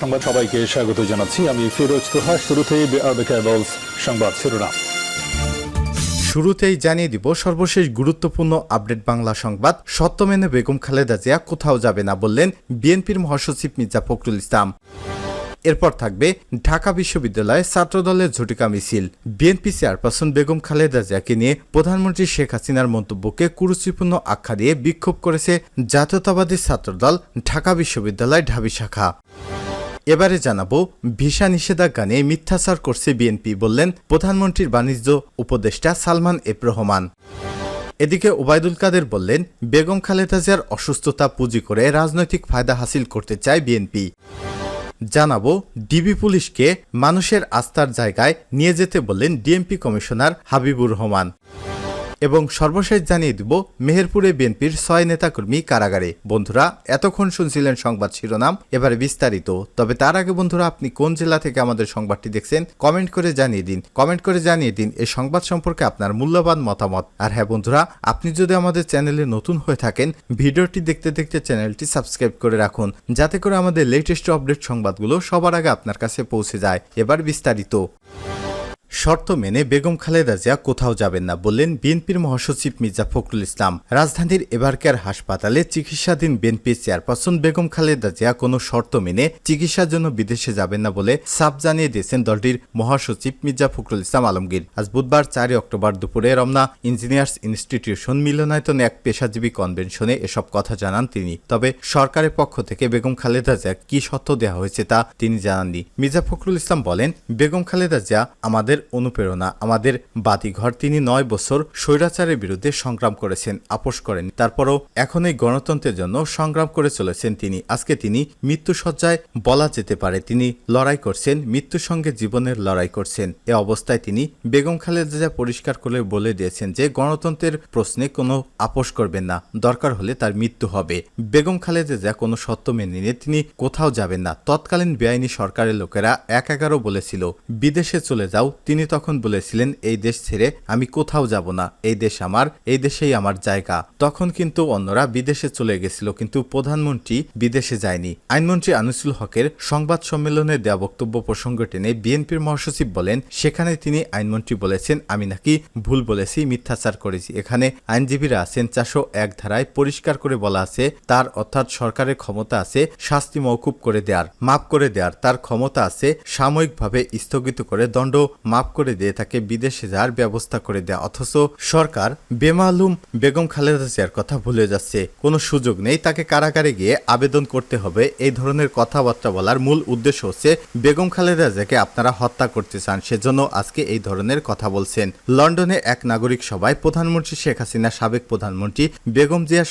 সংবাদ সবাইকে স্বাগত জানাচ্ছি। আমি ফিরোজ তোহা, শুরুতেই বিআরবি সংবাদ শিরোনাম। শুরুতেই জানিয়ে দিব, সর্বশেষ গুরুত্বপূর্ণ আপডেট বাংলা সংবাদ। সত্য মেনে বেগম খালেদা জিয়া কোথাও যাবে না বললেন বিএনপির মহাসচিব মির্জা ফখরুল ইসলাম। এরপর থাকবে ঢাকা বিশ্ববিদ্যালয়ে ছাত্রদলের ঝটিকা মিছিল। বিএনপি চেয়ারপারসন বেগম খালেদা জিয়াকে নিয়ে প্রধানমন্ত্রী শেখ হাসিনার মন্তব্যকে কুরুচিপূর্ণ আখ্যা দিয়ে বিক্ষোভ করেছে জাতীয়তাবাদী ছাত্রদল ঢাকা বিশ্ববিদ্যালয় ঢাবি শাখা। এবারে জানাব, ভিসা নিষেধাজ্ঞা নিয়ে মিথ্যাচার করছে বিএনপি বললেন প্রধানমন্ত্রীর বাণিজ্য উপদেষ্টা সালমান এফ রহমান। এদিকে ওবায়দুল কাদের বললেন, বেগম খালেদা জিয়ার অসুস্থতা পুঁজি করে রাজনৈতিক ফায়দা হাসিল করতে চায় বিএনপি। জানাব, ডিবি পুলিশকে মানুষের আস্থার জায়গায় নিয়ে যেতে বললেন ডিএমপি কমিশনার হাবিবুর রহমান। এবং সর্বশেষ জানিয়ে দিব, মেহেরপুরে বিএনপির ছয় নেতাকর্মী কারাগারে। বন্ধুরা, এতক্ষণ শুনছিলেন সংবাদ শিরোনাম, এবারে বিস্তারিত। তবে তার আগে বন্ধুরা, আপনি কোন জেলা থেকে আমাদের সংবাদটি দেখছেন, কমেন্ট করে জানিয়ে দিন। কমেন্ট করে জানিয়ে দিন এই সংবাদ সম্পর্কে আপনার মূল্যবান মতামত। আর হ্যাঁ বন্ধুরা, আপনি যদি আমাদের চ্যানেলে নতুন হয়ে থাকেন, ভিডিওটি দেখতে দেখতে চ্যানেলটি সাবস্ক্রাইব করে রাখুন, যাতে করে আমাদের লেটেস্ট আপডেট সংবাদগুলো সবার আগে আপনার কাছে পৌঁছে যায়। এবার বিস্তারিত। শর্ত মেনে বেগম খালেদা জিয়া কোথাও যাবেন না বললেন বিএনপির মহাসচিব মির্জা ফখরুল ইসলাম। রাজধানীর এবারকার হাসপাতালে চিকিৎসাধীন বিএনপি চেয়ারপারসন বেগম খালেদা জিয়া কোনো শর্ত মেনে চিকিৎসার জন্য বিদেশে যাবেন না বলে সাফ জানিয়ে দিয়েছেন দলটির মহাসচিব মির্জা ফখরুল ইসলাম আলমগীর। আজ বুধবার চারই অক্টোবর দুপুরে রমনা ইঞ্জিনিয়ার্স ইনস্টিটিউশন মিলনায়তনে এক পেশাজীবী কনভেনশনে এসব কথা জানান তিনি। তবে সরকারের পক্ষ থেকে বেগম খালেদা জিয়া কি শর্ত দেওয়া হয়েছে তা তিনি জানাননি। মির্জা ফখরুল ইসলাম বলেন, বেগম খালেদা জিয়া আমাদের অনুপ্রেরণা, আমাদের বাতিঘর তিনি নয় বছর স্বৈরাচারের বিরুদ্ধে সংগ্রাম করেছেন, আপোষ করেন তারপরও এখন এই গণতন্ত্রের জন্য সংগ্রাম করে চলেছেন তিনি। আজকে তিনি মৃত্যুসজ্জায় বলা যেতে পারে, তিনি লড়াই করছেন, মৃত্যুর সঙ্গে জীবনের লড়াই করছেন। এ অবস্থায় তিনি বেগম খালেদা জিয়া পরিষ্কার করে বলে দিয়েছেন যে, গণতন্ত্রের প্রশ্নে কোনো আপোষ করবেন না, দরকার হলে তার মৃত্যু হবে। বেগম খালেদা জিয়া কোনো সত্য মেনে নিয়ে তিনি কোথাও যাবেন না। তৎকালীন বেআইনি সরকারের লোকেরা এক এগারো বলেছিল, বিদেশে চলে যাও তিনি তখন বলেছিলেন, এই দেশ ছেড়ে আমি কোথাও যাব না। এই দেশ আমার, এই দেশেই আমার জায়গা। তখন কিন্তু অন্যরা বিদেশে চলে গেছিল, কিন্তু প্রধানমন্ত্রী বিদেশে যায়নি। আইনমন্ত্রী আনিসুল হকের সংবাদ সম্মেলনে দেওয়া বক্তব্য প্রসঙ্গ টেনে বিএনপির মহাসচিব বলেন, সেখানে তিনি আইনমন্ত্রী বলেছেন, আমি নাকি ভুল বলেছি, মিথ্যাচার করেছি। এখানে আইনজীবীরা আছেন চারশো এক ধারায় পরিষ্কার করে বলা আছে, তার অর্থাৎ সরকারের ক্ষমতা আছে শাস্তি মৌকুব করে দেওয়ার মাফ করে দেওয়ার তার ক্ষমতা আছে সাময়িকভাবে স্থগিত করে দণ্ড মাফ করে দিয়ে তাকে বিদেশে যাওয়ার ব্যবস্থা করে দেয়া, অথচ সরকার বেমালুম বেগম খালেদা জিয়ার কথা ভুলে যাচ্ছে। কোনো সুযোগ নেই তাকে কারাগারে গিয়ে আবেদন করতে হবে। এই ধরনের কথাবার্তা বলার মূল উদ্দেশ্য হচ্ছে বেগম খালেদা জিয়াকে আপনারা হত্যা করতে চান, সেজন্য আজকে এই ধরনের কথা বলছেন। লন্ডনে এক নাগরিক সভায় প্রধানমন্ত্রী শেখ হাসিনা সাবেক প্রধানমন্ত্রী বেগম জিয়া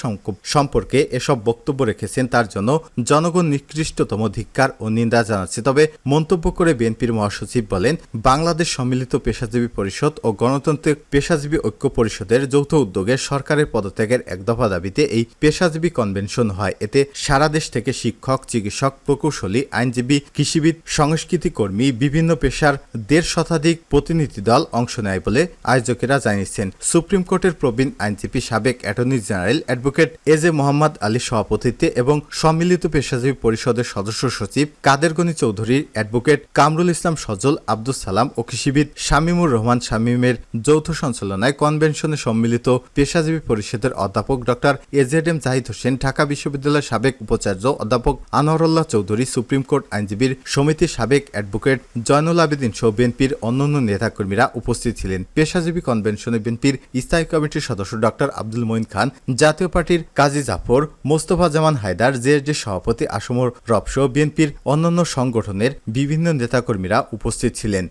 সম্পর্কে এসব বক্তব্য রেখেছেন। তার জন্য জনগণ নিকৃষ্টতম ধিক্কার ও নিন্দা জানাচ্ছে। তবে মন্তব্য করে বিএনপির মহাসচিব বলেন, বাংলাদেশ সম্মিলিত পেশাজীবী পরিষদ ও গণতান্ত্রিক পেশাজীবী ঐক্য পরিষদের যৌথ উদ্যোগে সরকারের পদত্যাগের এক দফা দাবিতে এই পেশাজীবী কনভেনশন হয়। এতে সারা দেশ থেকে শিক্ষক, চিকিৎসক, প্রকৌশলী, আইনজীবী, কৃষিবিদ, সংস্কৃতি কর্মী, বিভিন্ন পেশার দেড় শতাধিক প্রতিনিধি দল অংশ নেয় বলে আয়োজকেরা জানিয়েছেন। সুপ্রিম কোর্টের প্রবীণ আইনজীবী সাবেক attorney general advocate A J Mohammad আলীর সভাপতিত্বে এবং সম্মিলিত পেশাজীবী পরিষদের সদস্য সচিব কাদের গনি চৌধুরী অ্যাডভোকেট কামরুল ইসলাম সজল আব্দুল সালাম ও কৃষিবিদ শামীমুর রহমান শামীমের যৌথ সঞ্চালনায় কনভেনশনে সম্মিলিত পেশাজীবী পরিষদের অধ্যাপক doctor AZ M Zahid Hossain, Dhaka বিশ্ববিদ্যালয়ের সাবেক উপাচার্য অধ্যাপক আনোয়ারুল্লাহ চৌধুরী, সুপ্রিম কোর্ট আইনজীবীর সমিতির সাবেক অ্যাডভোকেট জয়নুল আবেদিন সহ বিএনপির অন্যান্য নেতাকর্মীরা উপস্থিত ছিলেন। পেশাজীবী কনভেনশনে বিএনপির স্থায়ী কমিটির সদস্য ডক্টর আব্দুল মঈন খান, জাতীয় পার্টির কাজী জাফর, মোস্তফা জামান হায়দার জেএসডি সভাপতি আসমর রবসহ বিএনপির অন্যান্য সংগঠনের বিভিন্ন নেতাকর্মীরা উপস্থিত ছিলেন।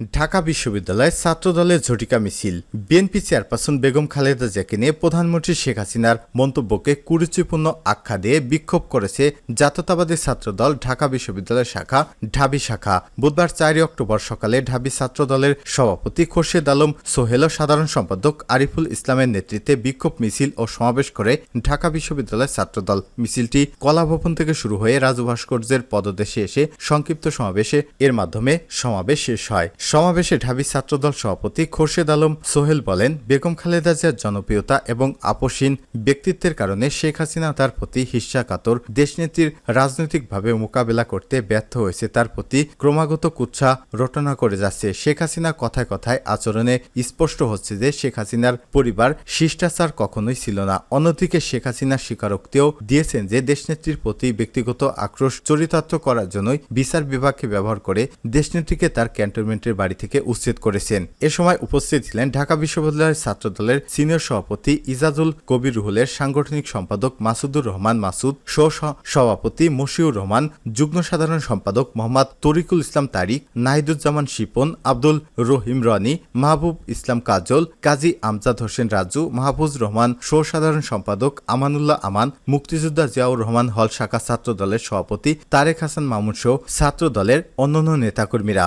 ঢাকা বিশ্ববিদ্যালয়ে ছাত্রদলের ঝটিকা মিছিল। বিএনপি চেয়ারপারসন বেগম খালেদা জিয়াকে নিয়ে প্রধানমন্ত্রী শেখ হাসিনার মন্তব্যকে কুরুচিপূর্ণ আখ্যা দিয়ে বিক্ষোভ করেছে জাতীয়তাবাদী ছাত্রদল ঢাকা বিশ্ববিদ্যালয় শাখা, ঢাবি শাখা। বুধবার চারই অক্টোবর সকালে ঢাবি ছাত্রদলের সভাপতি খোরশেদ আলম সোহেল ও সাধারণ সম্পাদক আরিফুল ইসলামের নেতৃত্বে বিক্ষোভ মিছিল ও সমাবেশ করে ঢাকা বিশ্ববিদ্যালয় ছাত্রদল। মিছিলটি কলাভবন থেকে শুরু হয়ে রাজু ভাস্কর্যের পদদেশে এসে সংক্ষিপ্ত সমাবেশে এর মাধ্যমে সমাবেশ শেষ হয়। সমাবেশে ঢাবি ছাত্রদল সভাপতি খোরশেদ আলম সোহেল বলেন, বেগম খালেদা জিয়ার জনপ্রিয়তা এবং আপসীন ব্যক্তিত্বের কারণে শেখ হাসিনা তার প্রতি হিস্যাকাতর দেশনেত্রীর রাজনৈতিকভাবে মোকাবেলা করতে ব্যর্থ হয়েছে, তার প্রতি ক্রমাগত কুচ্ছা রটনা করে যাচ্ছে। শেখ হাসিনা কথায় কথায় আচরণে স্পষ্ট হচ্ছে যে শেখ হাসিনার পরিবার শিষ্টাচার কখনোই ছিল না। অন্যদিকে শেখ হাসিনার স্বীকারোক্তিও দিয়েছেন যে দেশনেত্রীর প্রতি ব্যক্তিগত আক্রোশ চরিতার্থ করার জন্যই বিচার বিভাগকে ব্যবহার করে দেশনেত্রীকে তার ক্যান্টনমেন্টের বাড়ি থেকে উচ্ছেদ করেছেন। এ সময় উপস্থিত ছিলেন ঢাকা বিশ্ববিদ্যালয়ের ছাত্রদলের সিনিয়র সভাপতি ইজাজুল কবির রুহুলের সাংগঠনিক সম্পাদক মাসুদুর রহমান মাসুদ সভাপতি মশিউর রহমান, যুগ্ম সাধারণ সম্পাদক মোহাম্মদ তরিকুল ইসলাম তারিক, নাহিদুজ্জামান শিপন, আব্দুল রহিম রনি, মাহবুব ইসলাম কাজল, কাজী আমজাদ হোসেন রাজু, মাহফুজ রহমান সাধারণ সম্পাদক আমানুল্লাহ আমান, মুক্তিযোদ্ধা জিয়াউর রহমান হল শাখা ছাত্র দলের সভাপতি তারেক হাসান মামুন সহ ছাত্র দলের অন্যান্য নেতাকর্মীরা।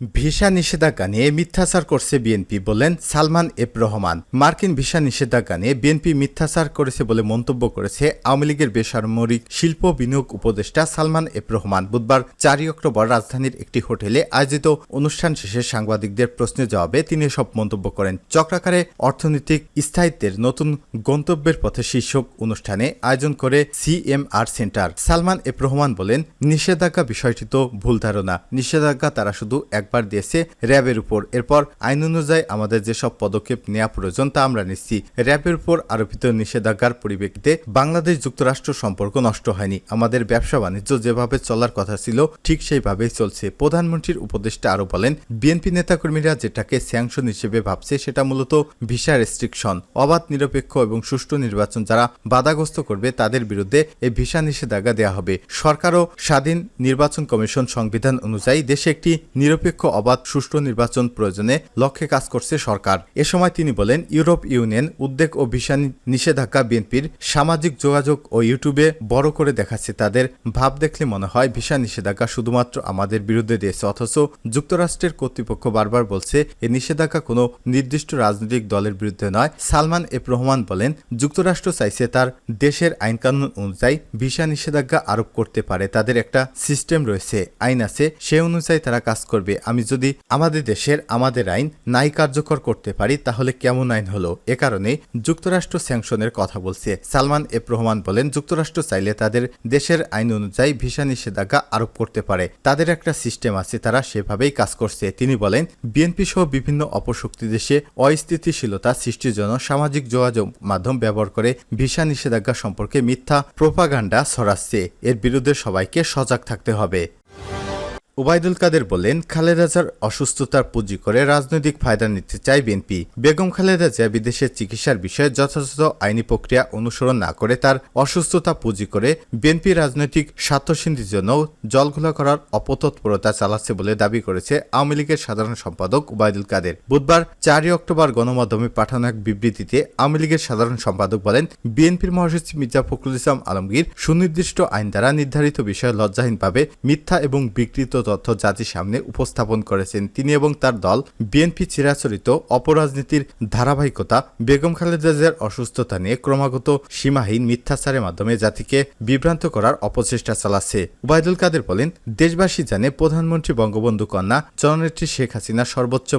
ভিসা নিষেধাজ্ঞা নিয়ে মিথ্যাচার করছে বিএনপি বললেন সালমান এফ রহমান। মার্কিন ভিসা নিষেধাজ্ঞা নিয়ে বিএনপি মিথ্যাচার করেছে বলে মন্তব্য করেছে আওয়ামী লীগের বেসামরিক শিল্প বিনিয়োগ উপদেষ্টা সালমান এফ রহমান। বুধবার চারই অক্টোবর রাজধানীর একটি হোটেলে আয়োজিত অনুষ্ঠান শেষে সাংবাদিকদের প্রশ্নের জবাবে তিনি সব মন্তব্য করেন। চক্রাকারে অর্থনৈতিক স্থায়িত্বের নতুন গন্তব্যের পথে শীর্ষক অনুষ্ঠানে আয়োজন করে CMR centre. Salman F Rahman বলেন, নিষেধাজ্ঞা বিষয়টি তো ভুল ধারণা। নিষেধাজ্ঞা তারা শুধু একবার দিয়েছে র্যাবের উপর। এরপর আইন অনুযায়ী আমাদের যেসব পদক্ষেপ নেওয়া প্রয়োজন তা আমরা নিচ্ছি। র্যাবের উপর আরোপিত নিষেধাজ্ঞার পরিপ্রেক্ষিতে বাংলাদেশ যুক্তরাষ্ট্র সম্পর্ক নষ্ট হয়নি। আমাদের ব্যবসা বাণিজ্য যেভাবে চলার কথা ছিল, ঠিক সেইভাবেই চলছে। প্রধানমন্ত্রীর উপদেষ্টা আরও বলেন, বিএনপি নেতাকর্মীরা যেটাকে স্যাংশন হিসেবে ভাবছে সেটা মূলত ভিসা রেস্ট্রিকশন। অবাধ, নিরপেক্ষ এবং সুষ্ঠু নির্বাচন যারা বাধাগ্রস্ত করবে তাদের বিরুদ্ধে এই ভিসা নিষেধাজ্ঞা দেওয়া হবে। সরকারও স্বাধীন নির্বাচন কমিশন সংবিধান অনুযায়ী দেশে একটি নিরপেক্ষ অবাধ সুষ্ঠু নির্বাচন প্রয়োজনে লক্ষ্যে কাজ করছে সরকার। এ সময় তিনি বলেন, ইউরোপ ইউনিয়ন উদ্বেগ ও ভিসা নিষেধাজ্ঞা বিএনপির সামাজিক যোগাযোগ ও ইউটিউবে বড় করে দেখাচ্ছে তাদের ভাব দেখলে মনে হয় ভিসা নিষেধাজ্ঞা শুধুমাত্র আমাদের বিরুদ্ধে দিয়েছে, অথচ যুক্তরাষ্ট্রের কর্তৃপক্ষ বারবার বলছে, এ নিষেধাজ্ঞা কোনো নির্দিষ্ট রাজনৈতিক দলের বিরুদ্ধে নয়। সালমান এফ রহমান বলেন, যুক্তরাষ্ট্র চাইছে তার দেশের আইনকানুন অনুযায়ী ভিসা নিষেধাজ্ঞা আরোপ করতে পারে। তাদের একটা সিস্টেম রয়েছে, আইন আছে, সে অনুযায়ী তারা কাজ করবে। আমি যদি আমাদের দেশের আমাদের আইন নাই কার্যকর করতে পারি, তাহলে কেমন আইন হলো? এ কারণে যুক্তরাষ্ট্র স্যাংশনের কথা বলছে। সালমান এফ রহমান বলেন, যুক্তরাষ্ট্র চাইলে তাদের দেশের আইন অনুযায়ী ভিসা নিষেধাজ্ঞা আরোপ করতে পারে। তাদের একটা সিস্টেম আছে, তারা সেভাবেই কাজ করছে। তিনি বলেন, বিএনপি সহ বিভিন্ন অপশক্তি দেশে অস্থিতিশীলতা সৃষ্টির জন্য সামাজিক যোগাযোগ মাধ্যম ব্যবহার করে ভিসা নিষেধাজ্ঞা সম্পর্কে মিথ্যা প্রোপাগান্ডা ছড়াচ্ছে। এর বিরুদ্ধে সবাইকে সজাগ থাকতে হবে। ওবায়দুল কাদের বলেন, খালেদা জিয়ার অসুস্থতার পুঁজি করে রাজনৈতিক ফায়দা নিতে চায় বিএনপি। বেগম খালেদা জিয়া বিদেশে চিকিৎসার বিষয়ে যথাযথ আইনি প্রক্রিয়া অনুসরণ না করে তার অসুস্থতা পুঁজি করে বিএনপি রাজনৈতিক স্বার্থসিন্ধির জন্য জলঘোলা করার অপতৎপরতা চালাচ্ছে বলে দাবি করেছে আওয়ামী লীগের সাধারণ সম্পাদক ওবায়দুল কাদের। বুধবার চারই অক্টোবর গণমাধ্যমে পাঠানো এক বিবৃতিতে আওয়ামী লীগের সাধারণ সম্পাদক বলেন, বিএনপির মহাসচিব মির্জা ফখরুল ইসলাম আলমগীর সুনির্দিষ্ট আইন দ্বারা নির্ধারিত বিষয়ে লজ্জাহীনভাবে মিথ্যা এবং বিকৃত তথ্য জাতির সামনে উপস্থাপন করেছেন তিনি এবং তার দল বিএনপি চিরাচরিত অপরাজনীতির ধারাবাহিকতা, বেগম খালেদা জিয়ার অসুস্থতা নিয়ে ক্রমাগত সীমাহীন মিথ্যাচারের মাধ্যমে জাতিকে বিভ্রান্ত করার অপচেষ্টা চালাচ্ছে। উবায়দুল কাদের বলেন, দেশবাসী জানে প্রধানমন্ত্রী বঙ্গবন্ধু কন্যা, জননেত্রী শেখ হাসিনা সর্বোচ্চ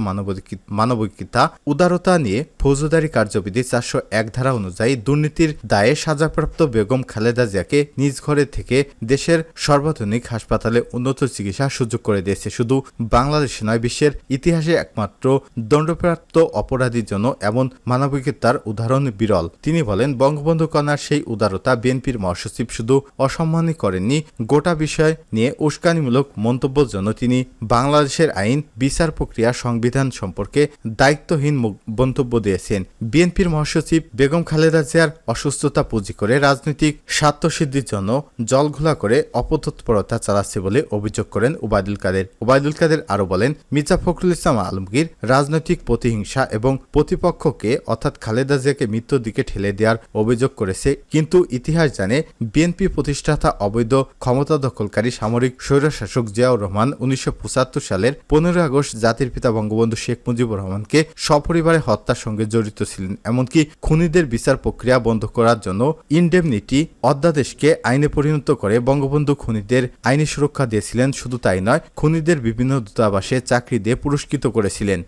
মানবিকতা, উদারতা নিয়ে ফৌজদারি কার্যবিধি চারশো এক ধারা অনুযায়ী দুর্নীতির দায়ে সাজাপ্রাপ্ত বেগম খালেদা জিয়াকে নিজ ঘরে থেকে দেশের সর্বাধুনিক হাসপাতালে উন্নত চিকিৎসা সুযোগ করে দিয়েছে। শুধু বাংলাদেশে নয়, বিশ্বের ইতিহাসে একমাত্র দণ্ডপ্রাপ্ত অপরাধীর জন্য এমন মানবিকতার উদাহরণ বিরল। তিনি বলেন, বঙ্গবন্ধু কন্যার সেই উদারতা বিএনপির মহাসচিব শুধু অসম্মানই করেননি, গোটা বিষয় নিয়ে উস্কানিমূলক মন্তব্যের জন্য তিনি বাংলাদেশের আইন, বিচার প্রক্রিয়া, সংবিধান সম্পর্কে দায়িত্বহীন মন্তব্য দিয়েছেন। বিএনপির মহাসচিব বেগম খালেদা জিয়ার অসুস্থতা পুঁজি করে রাজনৈতিক স্বার্থসিদ্ধির জন্য জলঘোলা করে অপতৎপরতা চালাচ্ছে বলে অভিযোগ করেন ওবায়দুল কাদের। ওবায়দুল কাদের আরও বলেন, মির্জা ফখরুল ইসলাম আলমগীর রাজনৈতিক প্রতিহিংসা এবং প্রতিপক্ষকে, অর্থাৎ খালেদা জিয়াকে মৃত্যুর দিকে ঠেলে দেওয়ার অভিযোগ করেছে, কিন্তু ইতিহাস জানে বিএনপি প্রতিষ্ঠাতা অবৈধ ক্ষমতা দখলকারী সামরিক স্বৈরশাসক জিয়াউর রহমান উনিশশো পঁচাত্তর সালের পনেরোই আগস্ট জাতির পিতা বঙ্গবন্ধু শেখ মুজিবুর রহমানকে সপরিবারে হত্যার সঙ্গে জড়িত ছিলেন, এমনকি খুনিদের বিচার প্রক্রিয়া বন্ধ করার জন্য ইনডেমনিটি অধ্যাদেশকে আইনে পরিণত করে বঙ্গবন্ধু খুনিদের আইনি সুরক্ষা দিয়েছিলেন শুধু তাই তাই নয় খুনিদের বিভিন্ন দূতাবাসে চাকরি দিয়ে পুরস্কৃত করেছিলেন।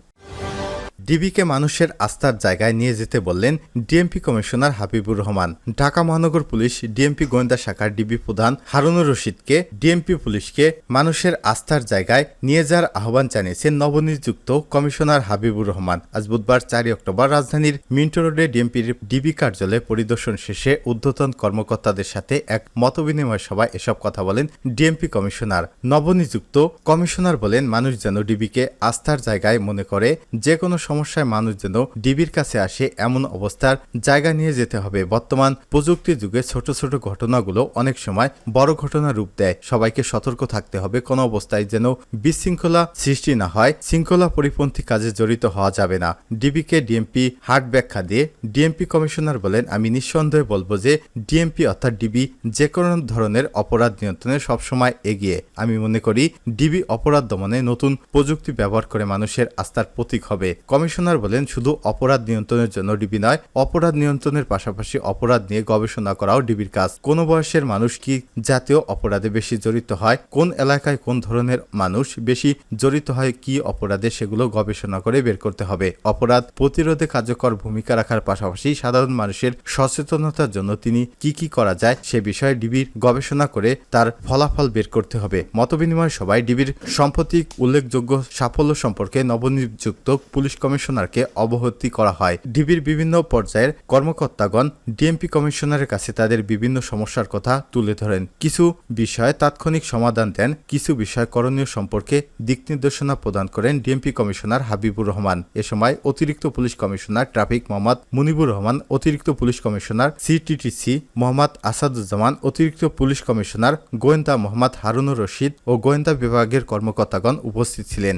ডিবিকে মানুষের আস্থার জায়গায় নিয়ে যেতে বললেন ডিএমপি কমিশনার হাবিবুর রহমান। ঢাকা মহানগর পুলিশ ডিএমপি গোয়েন্দা শাখার ডিবি প্রধান হারুনুর রশিদকে ডিএমপি পুলিশকে মানুষের আস্থার জায়গায় নিয়ে যাওয়ার আহ্বান জানিয়েছেন নবনিযুক্ত কমিশনার হাবিবুর রহমান। আজ বুধবার চারই অক্টোবর রাজধানীর মিন্টো রোডে ডিএমপির ডিবি কার্যালয়ে পরিদর্শন শেষে ঊর্ধ্বতন কর্মকর্তাদের সাথে এক মতবিনিময় সভায় এসব কথা বলেন ডিএমপি কমিশনার। নবনিযুক্ত কমিশনার বলেন, মানুষ যেন ডিবিকে আস্থার জায়গায় মনে করে, যে কোনো সমস্যায় মানুষ যেন ডিবির কাছে আসে এমন অবস্থার জায়গা নিয়ে যেতে হবে। বর্তমান প্রযুক্তি যুগে ছোট ছোট ঘটনাগুলো অনেক সময় বড় ঘটনা রূপ দেয়। সবাইকে সতর্ক থাকতে হবে। কোনো অবস্থায় যেন বিশৃঙ্খলা সৃষ্টি না হয়, শৃঙ্খলা পরিপন্থী কাজে জড়িত হওয়া যাবে না। ডিবিকে ডিএমপি হাট ব্যাখ্যা দিয়ে ডিএমপি কমিশনার বলেন, আমি নিঃসন্দেহে বলব যে ডিএমপি অর্থাৎ ডিবি যে কোনো ধরনের অপরাধ নিয়ন্ত্রণে সবসময় এগিয়ে। আমি মনে করি ডিবি অপরাধ দমনে নতুন প্রযুক্তি ব্যবহার করে মানুষের আস্থার প্রতীক হবে। কমিশনার বলেন, শুধু অপরাধ নিয়ন্ত্রণের জন্য ডিবি নয়, অপরাধ নিয়ন্ত্রণের পাশাপাশি অপরাধ নিয়ে গবেষণা করাও ডিবির কাজ। কোন বয়সের মানুষ কি জাতীয় অপরাধে বেশি জড়িত হয়? কোন এলাকায় কোন ধরনের মানুষ বেশি জড়িত হয়? কি অপরাধে? সেগুলো গবেষণা করে বের করতে হবে। অপরাধ প্রতিরোধে কার্যকর ভূমিকা রাখার পাশাপাশি সাধারণ মানুষের সচেতনতার জন্য তিনি কি কি করা যায় সে বিষয়ে ডিবির গবেষণা করে তার ফলাফল বের করতে হবে। মতবিনিময় সভায় ডিবির সাম্প্রতিক উল্লেখযোগ্য সাফল্য সম্পর্কে নবনিযুক্ত পুলিশ কমিশনারকে অবহতি করা হয়। ডিবির বিভিন্ন পর্যায়ের কর্মকর্তাগণ ডিএমপি কমিশনারের কাছে তাদের বিভিন্ন সমস্যার কথা তুলে ধরেন। কিছু বিষয়ে তাৎক্ষণিক সমাধান দেন, কিছু বিষয় করণীয় সম্পর্কে দিক নির্দেশনা প্রদান করেন ডিএমপি কমিশনার হাবিবুর রহমান। এ সময় অতিরিক্ত police commissioner traffic Mohammad Munibur Rahman, অতিরিক্ত police commissioner CTTC Mohammad Asaduzzaman, অতিরিক্ত পুলিশ কমিশনার গোয়েন্দা মোহাম্মদ হারুনুর রশিদ ও গোয়েন্দা বিভাগের কর্মকর্তাগণ উপস্থিত ছিলেন।